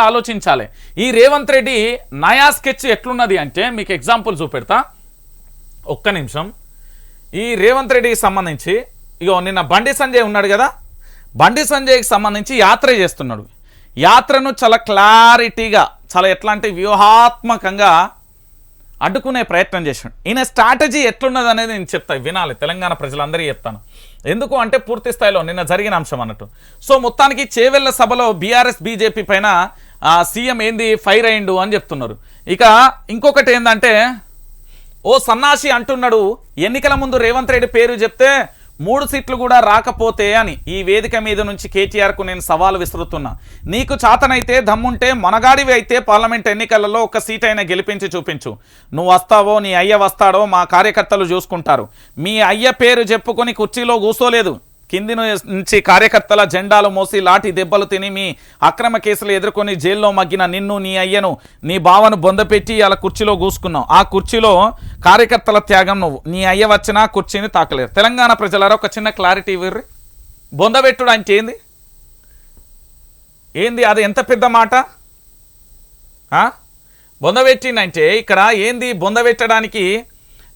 కూడా ఆలోచించాలి. ఈ రేవంత్ రెడ్డి నయా స్కెచ్ ఎట్లున్నది అంటే మీకు ఎగ్జాంపుల్ చూపెడతా. ఒక్క నిమిషం. ఈ రేవంత్ రెడ్డికి సంబంధించి ఇగో నిన్న బండి సంజయ్ ఉన్నాడు కదా బండి సంజయ్కి సంబంధించి యాత్ర చేస్తున్నాడు. యాత్రను చాలా క్లారిటీగా చాలా ఎట్లా అంటే వ్యూహాత్మకంగా అడ్డుకునే ప్రయత్నం చేశాడు. ఈయన స్ట్రాటజీ ఎట్లున్నది అనేది నేను చెప్తాను వినాలి. తెలంగాణ ప్రజలందరికీ చెప్తాను. ఎందుకు అంటే పూర్తి స్థాయిలో నిన్న జరిగిన అంశం అన్నట్టు. సో మొత్తానికి చేవెళ్ళ సభలో బీఆర్ఎస్ బీజేపీ పైన సీఎం ఏంది? ఫైర్ అయిండు అని చెప్తున్నారు. ఇక ఇంకొకటి ఏంటంటే ఓ సన్నాసి అంటున్నాడు ఎన్నికల ముందు రేవంత్ రెడ్డి పేరు చెప్తే మూడు సీట్లు కూడా రాకపోతే అని. ఈ వేదిక మీద నుంచి కేటీఆర్కు నేను సవాల్ విసురుతున్నా. నీకు చాతనైతే దమ్ముంటే మొనగాడివి అయితే పార్లమెంట్ ఎన్నికలలో ఒక సీట్ అయినా గెలిపించి చూపించు. నువ్వు వస్తావో నీ అయ్య వస్తాడో మా కార్యకర్తలు చూసుకుంటారు. మీ అయ్య పేరు చెప్పుకొని కుర్చీలో కూర్చోలేదు కింది నుంచి కార్యకర్తల జెండాలు మోసి లాఠీ దెబ్బలు తిని మీ అక్రమ కేసులు ఎదుర్కొని జైల్లో మగ్గిన నిన్ను నీ అయ్యను నీ బావను బొందపెట్టి అలా కుర్చీలో కూసుకున్నావు ఆ కుర్చీలో కార్యకర్తల త్యాగం నువ్వు. నీ అయ్య వచ్చినా కుర్చీని తాకలేరు తెలంగాణ ప్రజలారా ఒక చిన్న క్లారిటీ ఇవ్వర్రి. బొందబెట్టుడు అంటే ఏంది? ఏంది? అది ఎంత పెద్ద మాట? బొందబెట్టిందంటే ఇక్కడ ఏంది? బొందబెట్టడానికి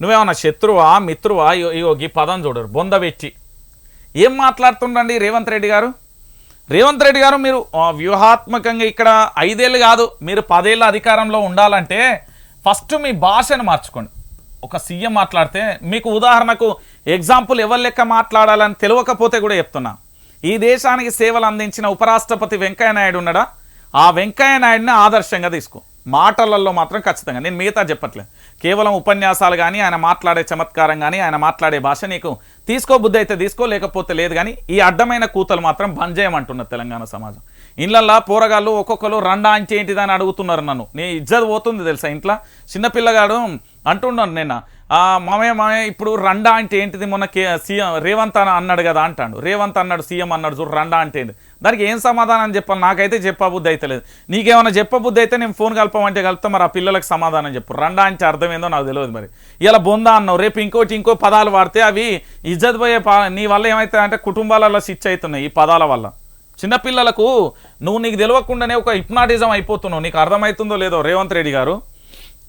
నువ్వేమన్నా శత్రువా మిత్రువా? ఈ పదం చూడరు. బొందబెట్టి. ఏం మాట్లాడుతుండండి రేవంత్ రెడ్డి గారు? రేవంత్ రెడ్డి గారు మీరు వ్యూహాత్మకంగా ఇక్కడ ఐదేళ్ళు కాదు మీరు పదేళ్ళ అధికారంలో ఉండాలంటే ఫస్ట్ మీ భాషను మార్చుకోండి. ఒక సీఎం మాట్లాడితే మీకు ఉదాహరణకు ఎగ్జాంపుల్ ఎవరి లెక్క మాట్లాడాలని తెలియకపోతే కూడా చెప్తున్నా. ఈ దేశానికి సేవలు అందించిన ఉపరాష్ట్రపతి వెంకయ్య నాయుడు ఉన్నాడా? ఆ వెంకయ్య నాయుడిని ఆదర్శంగా తీసుకో. మాటలలో మాత్రం ఖచ్చితంగా. నేను మిగతా చెప్పట్లేదు కేవలం ఉపన్యాసాలు కానీ ఆయన మాట్లాడే చమత్కారం కానీ ఆయన మాట్లాడే భాష నీకు తీసుకో బుద్ధి అయితే తీసుకో లేకపోతే లేదు కానీ ఈ అడ్డమైన కూతలు మాత్రం బంద్ చేయమంటున్నది తెలంగాణ సమాజం. ఇళ్ళల్లో పోరగాళ్ళు ఒక్కొక్కరు రండా అంటే ఏంటిదని అడుగుతున్నారు నన్ను. నీ ఇజ్జత్ పోతుంది తెలుసా ఇంట్లో? చిన్నపిల్లగాడు అంటున్నాను నిన్న. మామయ్య మామయ్య ఇప్పుడు రండా అంటే ఏంటిది? మొన్న కే సీఎం రేవంత్ అన్నాడు కదా అంటాడు. రేవంత్ అన్నాడు సీఎం అన్నాడు చూడు రండా అంటే ఏంటి దానికి ఏం సమాధానం చెప్పాలి? నాకైతే చెప్పబుద్ధి అయితే లేదు. నీకేమైనా చెప్పబుద్ధి అయితే నేను ఫోన్ కలపమంటే కలుపుతా మరి ఆ పిల్లలకు సమాధానం చెప్పు. రండా అంటే అర్థమైందో నాకు తెలియదు మరి. ఇలా బొందా అన్నావు రేపు ఇంకోటి ఇంకో పదాలు వాడితే అవి ఇజ్జత్ పోయే నీ వల్ల ఏమవుతాయంటే కుటుంబాలలో శిక్ష అవుతున్నాయి ఈ పదాల వల్ల. చిన్నపిల్లలకు నువ్వు నీకు తెలియకుండానే ఒక హిప్నాటిజం అయిపోతున్నావు. నీకు అర్థమవుతుందో లేదో రేవంత్ రెడ్డి గారు.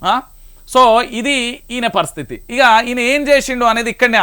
ఆ? సో ఇది ఈయన పరిస్థితి. ఇక ఈయన ఏం చేసిండు అనేది ఇక్కడనే